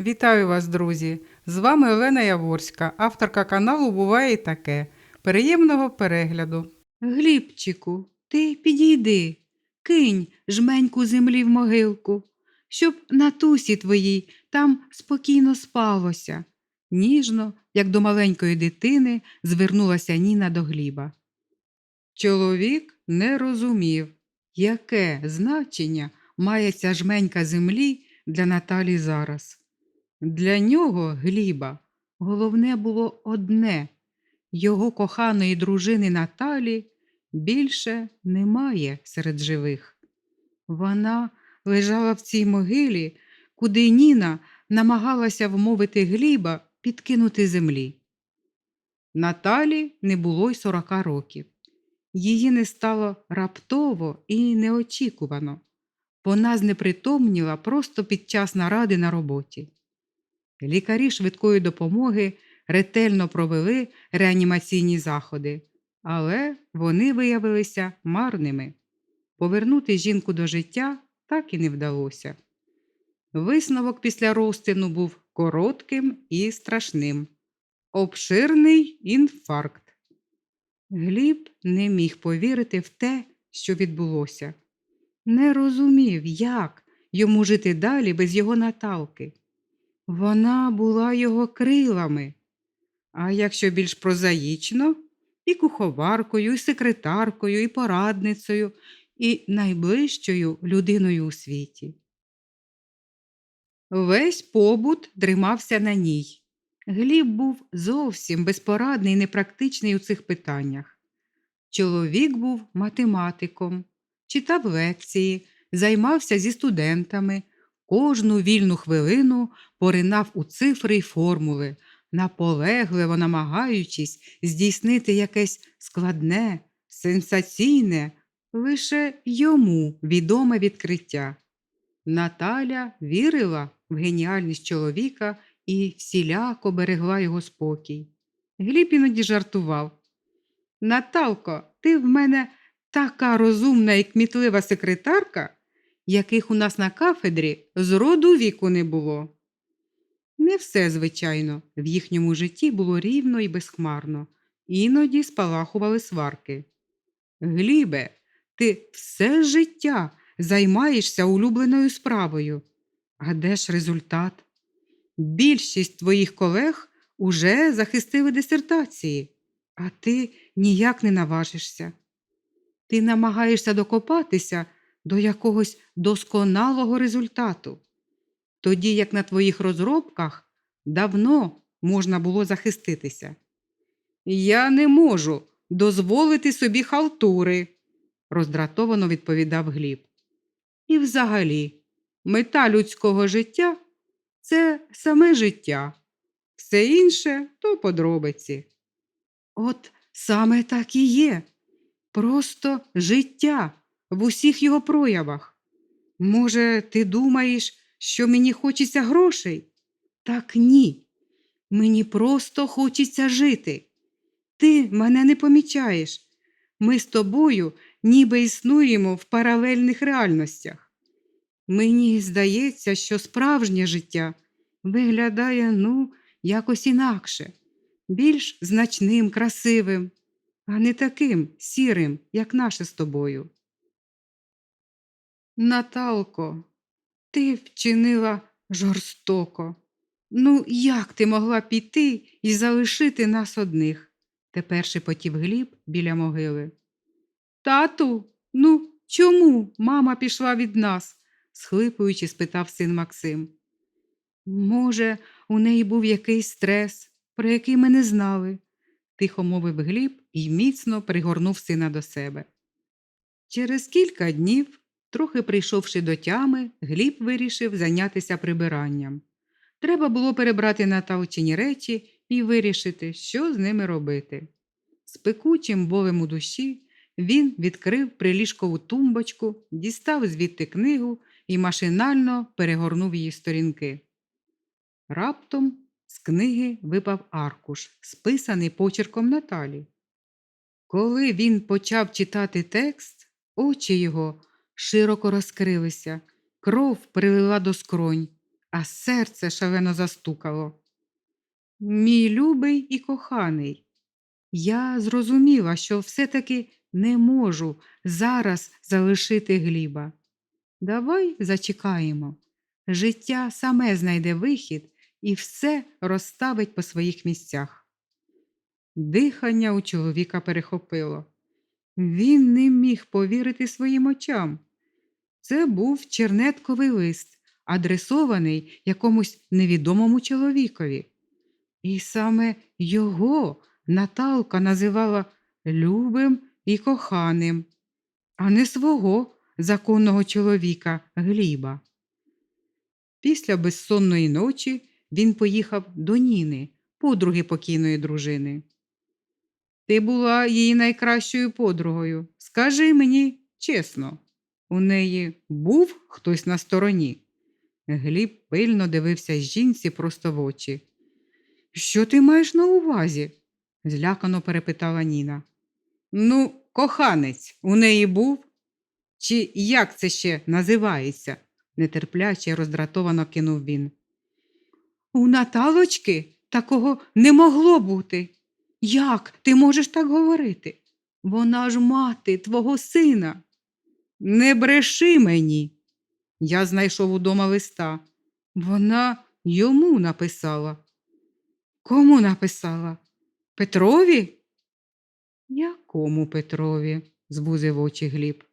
Вітаю вас, друзі! З вами Олена Яворська, авторка каналу Буває і таке. Приємного перегляду. Глібчику, ти підійди, кинь жменьку землі в могилку, щоб на тусі твоїй там спокійно спалося. Ніжно, як до маленької дитини, звернулася Ніна до Гліба. Чоловік не розумів, яке значення має ця жменька землі для Наталі зараз. Для нього, Гліба, головне було одне його коханої дружини Наталі більше немає серед живих. Вона лежала в цій могилі, куди Ніна намагалася вмовити Гліба підкинути землі. Наталі не було й сорока років. Її не стало раптово і неочікувано. Вона знепритомніла просто під час наради на роботі. Лікарі швидкої допомоги ретельно провели реанімаційні заходи, але вони виявилися марними. Повернути жінку до життя так і не вдалося. Висновок після розтину був коротким і страшним. Обширний інфаркт. Гліб не міг повірити в те, що відбулося. Не розумів, як йому жити далі без його Наталки. Вона була його крилами. А якщо більш прозаїчно, і куховаркою, і секретаркою, і порадницею, і найближчою людиною у світі. Весь побут дримався на ній. Гліб був зовсім безпорадний і непрактичний у цих питаннях. Чоловік був математиком, читав лекції, займався зі студентами, кожну вільну хвилину поринав у цифри й формули, наполегливо намагаючись здійснити якесь складне, сенсаційне, лише йому відоме відкриття. Наталя вірила в геніальність чоловіка і всіляко берегла його спокій. Гліб іноді жартував. Наталко, ти в мене така розумна і кмітлива секретарка, яких у нас на кафедрі з роду віку не було. Не все, звичайно, в їхньому житті було рівно і безхмарно, іноді спалахували сварки. Глібе, ти все життя займаєшся улюбленою справою. А де ж результат? Більшість твоїх колег уже захистили дисертації, а ти ніяк не наважишся. Ти намагаєшся докопатися до якогось досконалого результату, тоді як на твоїх розробках давно можна було захиститися. Я не можу дозволити собі халтури, роздратовано відповідав Гліб. І взагалі, мета людського життя це саме життя, все інше то подробиці. От саме так і є. Просто життя в усіх його проявах. Може, ти думаєш, що мені хочеться грошей? Так ні. Мені просто хочеться жити. Ти мене не помічаєш. Ми з тобою ніби існуємо в паралельних реальностях. Мені здається, що справжнє життя виглядає, ну, якось інакше, більш значним, красивим, а не таким сірим, як наше з тобою. Наталко, ти вчинила жорстоко. Ну, як ти могла піти і залишити нас одних? Тепер шепотів Гліб біля могили. Тату, ну чому мама пішла від нас? схлипуючи, спитав син Максим. Може, у неї був якийсь стрес, про який ми не знали, тихо мовив Гліб і міцно пригорнув сина до себе. Через кілька днів, трохи прийшовши до тями, Гліб вирішив зайнятися прибиранням. Треба було перебрати Наталчині речі і вирішити, що з ними робити. З пекучим болем у душі він відкрив приліжкову тумбочку, дістав звідти книгу і машинально перегорнув її сторінки. Раптом з книги випав аркуш, списаний почерком Наталі. Коли він почав читати текст, очі його широко розкрилися, кров прилила до скронь, а серце шалено застукало. Мій любий і коханий, я зрозуміла, що все-таки не можу зараз залишити Гліба. Давай зачекаємо. Життя саме знайде вихід і все розставить по своїх місцях. Дихання у чоловіка перехопило. Він не міг повірити своїм очам. Це був чернетковий лист, адресований якомусь невідомому чоловікові. І саме його Наталка називала любим і коханим, а не свого законного чоловіка Гліба. Після безсонної ночі він поїхав до Ніни, подруги покійної дружини. Ти була її найкращою подругою. Скажи мені чесно, у неї був хтось на стороні? Гліб пильно дивився жінці просто в очі. Що ти маєш на увазі? злякано перепитала Ніна. Ну, коханець у неї був? Чи як це ще називається? нетерпляче роздратовано кинув він. У Наталочки такого не могло бути. Як ти можеш так говорити? Вона ж мати твого сина. Не бреши мені. Я знайшов удома листа. Вона йому написала. Кому написала? Петрові? Якому Петрові? звузив очі Гліб.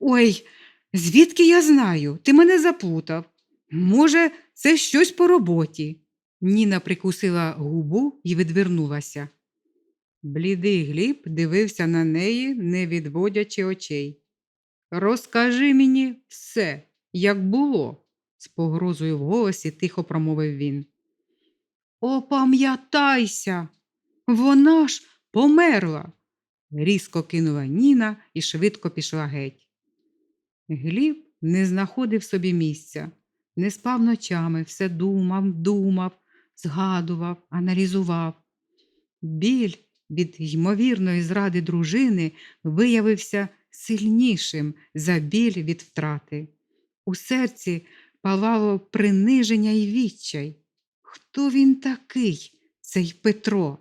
Ой, звідки я знаю? Ти мене заплутав. Може, це щось по роботі. Ніна прикусила губу і відвернулася. Блідий Гліб дивився на неї, не відводячи очей. Розкажи мені все, як було, з погрозою в голосі тихо промовив він. Опам'ятайся, вона ж померла, різко кинула Ніна і швидко пішла геть. Гліб не знаходив собі місця, не спав ночами, все думав, думав, згадував, аналізував. Біль від ймовірної зради дружини виявився сильнішим за біль від втрати. У серці палало приниження і відчай. Хто він такий, цей Петро?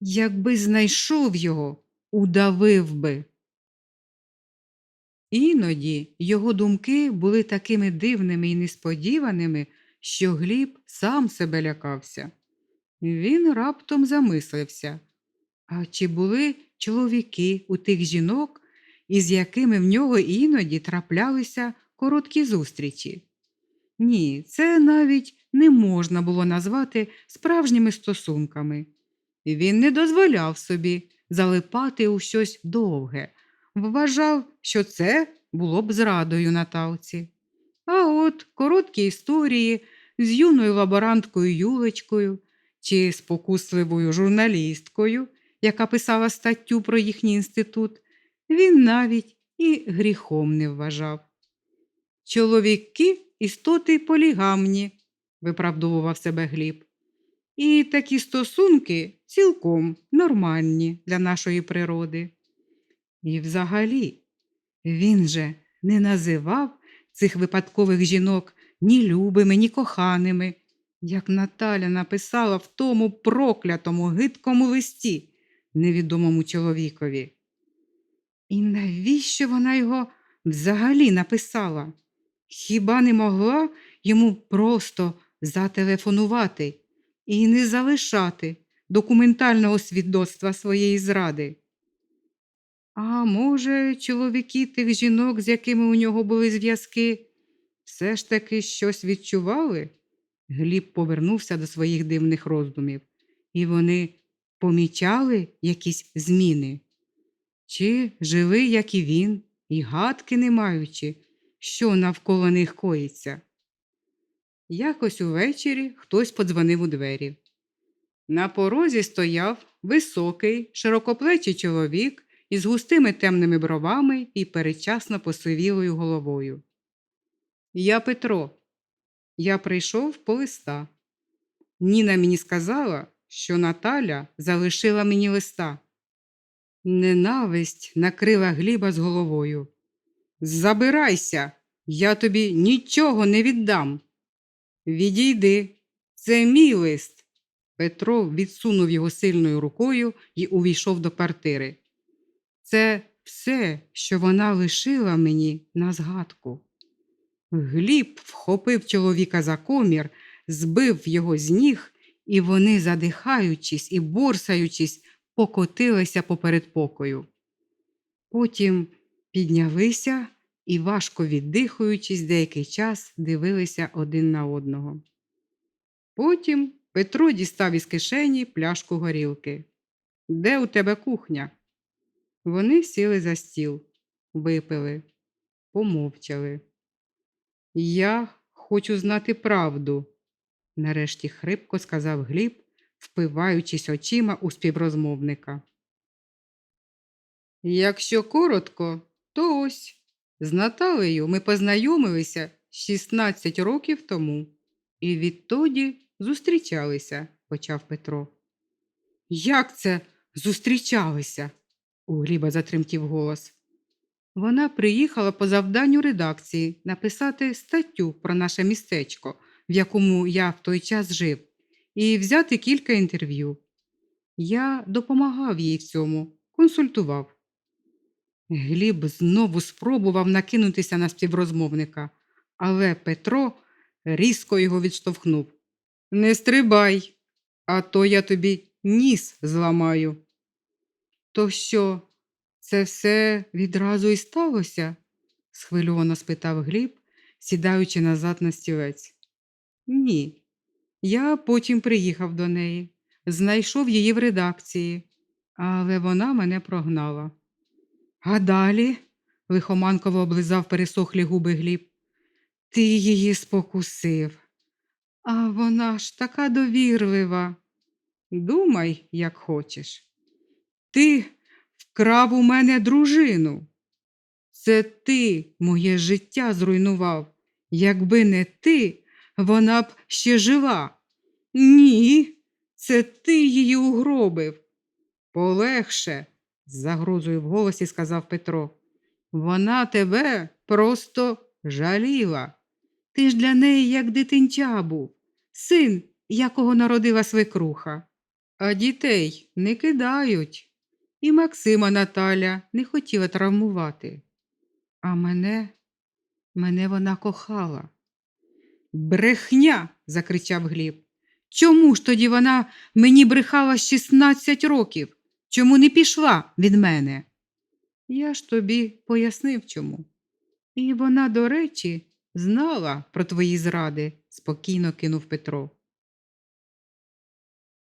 Якби знайшов його, удавив би. Іноді його думки були такими дивними і несподіваними, що Гліб сам себе лякався. Він раптом замислився. А чи були чоловіки у тих жінок, із якими в нього іноді траплялися короткі зустрічі? Ні, це навіть не можна було назвати справжніми стосунками. Він не дозволяв собі залипати у щось довге, вважав, що це було б зрадою Наталці. А от короткі історії з юною лаборанткою Юлечкою чи спокусливою журналісткою, яка писала статтю про їхній інститут, він навіть і гріхом не вважав. Чоловіки істоти полігамні, виправдовував себе Гліб. І такі стосунки цілком нормальні для нашої природи. І взагалі, він же не називав цих випадкових жінок ні любими, ні коханими, як Наталя написала в тому проклятому гидкому листі невідомому чоловікові. І навіщо вона його взагалі написала? Хіба не могла йому просто зателефонувати і не залишати документального свідоцтва своєї зради? А може, чоловіки тих жінок, з якими у нього були зв'язки, все ж таки щось відчували? Гліб повернувся до своїх дивних роздумів, і вони помічали якісь зміни? Чи жили, як і він, і гадки не маючи, що навколо них коїться? Якось увечері хтось подзвонив у двері. На порозі стояв високий, широкоплечий чоловік із густими темними бровами і передчасно посивілою головою. Я Петро. Я прийшов по листа. Ніна мені сказала, що Наталя залишила мені листа. Ненависть накрила Гліба з головою. Забирайся, я тобі нічого не віддам. Відійди, це мій лист. Петро відсунув його сильною рукою і увійшов до квартири. Це все, що вона лишила мені на згадку. Гліб вхопив чоловіка за комір, збив його з ніг, і вони, задихаючись і борсаючись, покотилися поперед покою. Потім піднялися і, важко віддихуючись, деякий час дивилися один на одного. Потім Петро дістав із кишені пляшку горілки. Де у тебе кухня? Вони сіли за стіл, випили, помовчали. Я хочу знати правду, нарешті хрипко сказав Гліб, впиваючись очима у співрозмовника. Якщо коротко, то ось з Наталею ми познайомилися 16 років тому і відтоді зустрічалися, почав Петро. Як це зустрічалися? у Гліба затремтів голос. Вона приїхала по завданню редакції написати статтю про наше містечко, в якому я в той час жив, і взяти кілька інтерв'ю. Я допомагав їй в цьому, консультував. Гліб знову спробував накинутися на співрозмовника, але Петро різко його відштовхнув. Не стрибай, а то я тобі ніс зламаю. То що, це все відразу і сталося? схвильовано спитав Гліб, сідаючи назад на стілець. Ні. Я потім приїхав до неї, знайшов її в редакції, але вона мене прогнала. А далі, лихоманково облизав пересохлі губи Гліб, ти її спокусив. А вона ж така довірлива. Думай, як хочеш. Ти вкрав у мене дружину. Це ти моє життя зруйнував. Якби не ти, вона б ще жива. Ні, це ти її угробив. Полегше, з загрозою в голосі сказав Петро. Вона тебе просто жаліла. Ти ж для неї як дитинча був, син, якого народила свекруха. А дітей не кидають. І Максима Наталя не хотіла травмувати. А мене, мене вона кохала. Брехня. закричав Гліб. Чому ж тоді вона мені брехала 16 років? Чому не пішла від мене? Я ж тобі пояснив чому. І вона, до речі, знала про твої зради, спокійно кинув Петро.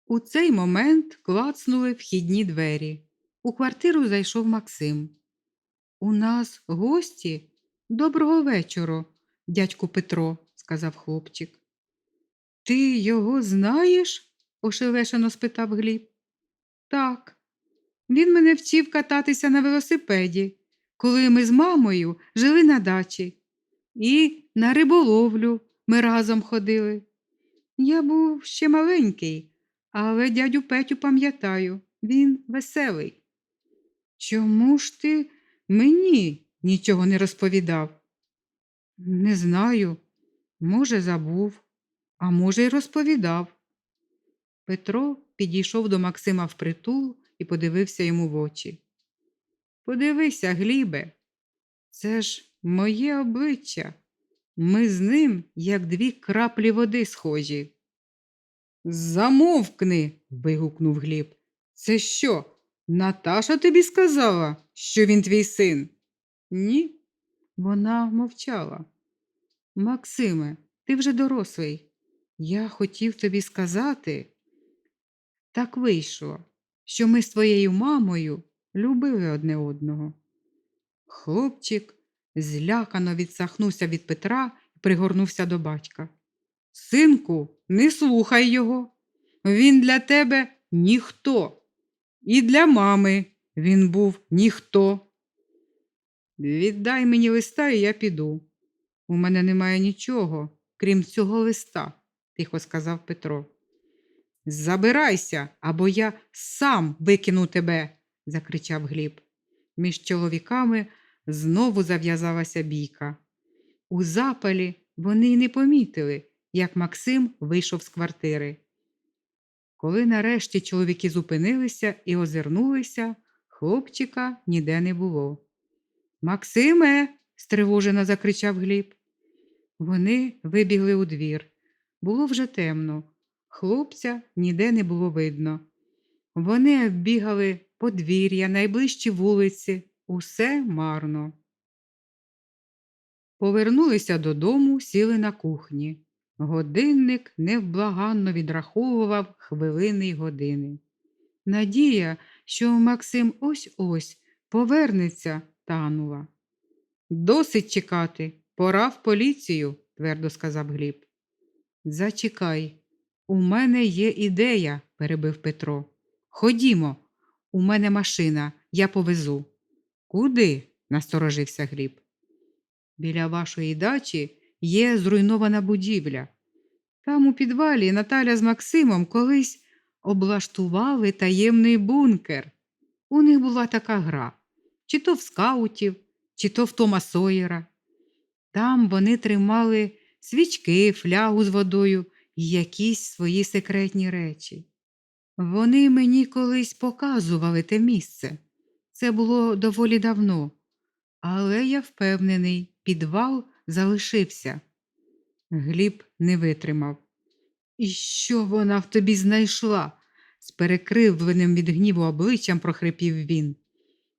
У цей момент клацнули вхідні двері. У квартиру зайшов Максим. У нас гості? Доброго вечора, дядьку Петро, сказав хлопчик. Ти його знаєш? ошелешено спитав Гліб. Так. Він мене вчив кататися на велосипеді, коли ми з мамою жили на дачі. І на риболовлю ми разом ходили. Я був ще маленький, але дядю Петю пам'ятаю, він веселий. Чому ж ти мені нічого не розповідав? Не знаю, може, забув, а може, й розповідав. Петро підійшов до Максима впритул і подивився йому в очі. Подивися, Глібе, це ж моє обличчя. Ми з ним, як дві краплі води схожі. Замовкни. вигукнув Гліб. Це що? Наташа тобі сказала, що він твій син? Ні, вона мовчала. Максиме, ти вже дорослий. Я хотів тобі сказати. Так вийшло, що ми з твоєю мамою любили одне одного. Хлопчик злякано відсахнувся від Петра і пригорнувся до батька. Синку, не слухай його. Він для тебе ніхто. І для мами він був ніхто. Віддай мені листа, і я піду. У мене немає нічого, крім цього листа, тихо сказав Петро. Забирайся, або я сам викину тебе, закричав Гліб. Між чоловіками знову зав'язалася бійка. У запалі вони й не помітили, як Максим вийшов з квартири. Коли нарешті чоловіки зупинилися і озирнулися, хлопчика ніде не було. Максиме, стривожено закричав Гліб. Вони вибігли у двір. Було вже темно. Хлопця ніде не було видно. Вони оббігали подвір'я, найближчі вулиці, усе марно. Повернулися додому, сіли на кухні. Годинник невблаганно відраховував хвилини й години. Надія, що Максим ось-ось повернеться, танула. Досить чекати, пора в поліцію, твердо сказав Гліб. Зачекай, у мене є ідея, перебив Петро. Ходімо, у мене машина, я повезу. Куди? насторожився Гліб. Біля вашої дачі є зруйнована будівля. Там у підвалі Наталя з Максимом колись облаштували таємний бункер. У них була така гра чи то в скаутів, чи то в Тома Сойера. Там вони тримали свічки, флягу з водою і якісь свої секретні речі. Вони мені колись показували те місце. Це було доволі давно, але я впевнений, підвал залишився. Гліб не витримав. І що вона в тобі знайшла? з перекривленим від гніву обличчям прохрипів він.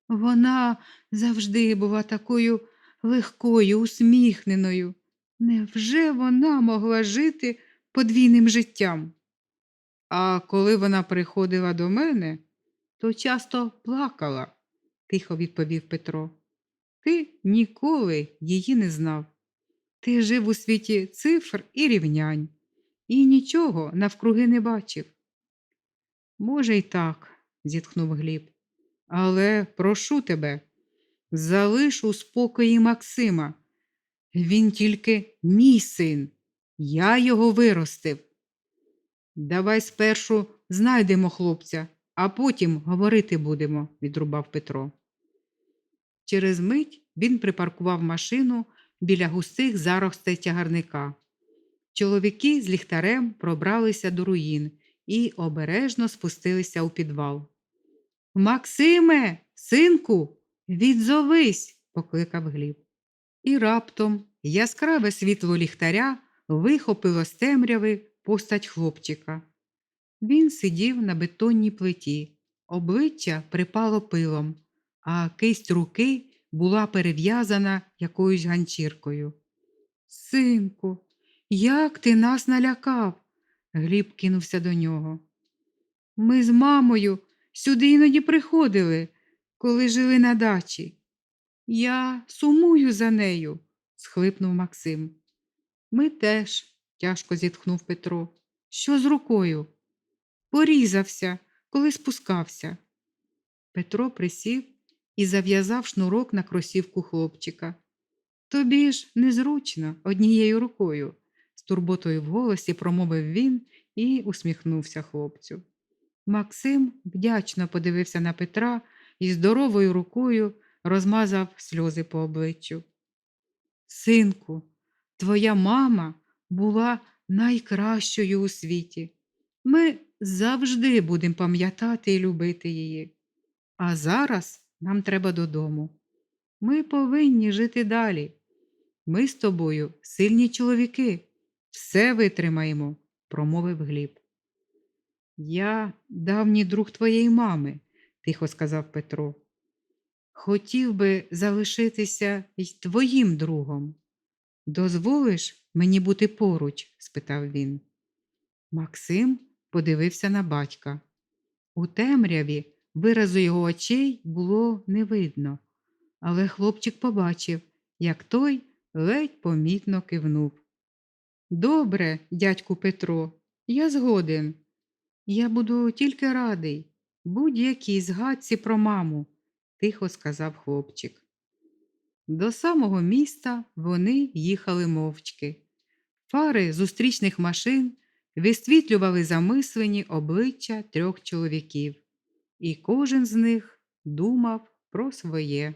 Вона завжди була такою легкою, усміхненою. Невже вона могла жити подвійним життям? А коли вона приходила до мене, то часто плакала, тихо відповів Петро. Ти ніколи її не знав. Ти жив у світі цифр і рівнянь, і нічого навкруги не бачив. Може, й так, зітхнув Гліб. Але прошу тебе, залиш у спокої Максима. Він тільки мій син, я його виростив. Давай спершу знайдемо хлопця, а потім говорити будемо, відрубав Петро. Через мить він припаркував машину біля густих заростей тягарника. Чоловіки з ліхтарем пробралися до руїн і обережно спустилися у підвал. Максиме, синку, відзовись, покликав Гліб. І раптом яскраве світло ліхтаря вихопило з темряви постать хлопчика. Він сидів на бетонній плиті, обличчя припало пилом, а кисть руки була перев'язана якоюсь ганчіркою. Синку, як ти нас налякав? Гліб кинувся до нього. Ми з мамою сюди іноді приходили, коли жили на дачі. Я сумую за нею, схлипнув Максим. Ми теж, тяжко зітхнув Петро. Що з рукою? Порізався, коли спускався. Петро присів і зав'язав шнурок на кросівку хлопчика. Тобі ж незручно однією рукою, з турботою в голосі промовив він і усміхнувся хлопцю. Максим вдячно подивився на Петра і здоровою рукою розмазав сльози по обличчю. Синку, твоя мама була найкращою у світі. Ми завжди будемо пам'ятати і любити її. А зараз нам треба додому. Ми повинні жити далі. Ми з тобою сильні чоловіки, все витримаємо, промовив Гліб. Я давній друг твоєї мами, тихо сказав Петро. Хотів би залишитися й твоїм другом. Дозволиш мені бути поруч? спитав він. Максим подивився на батька. У темряві виразу його очей було не видно, але хлопчик побачив, як той ледь помітно кивнув. Добре, дядьку Петро, я згоден. Я буду тільки радий, будь-якій згадці про маму, тихо сказав хлопчик. До самого міста вони їхали мовчки. Фари зустрічних машин висвітлювали замислені обличчя трьох чоловіків, і кожен з них думав про своє.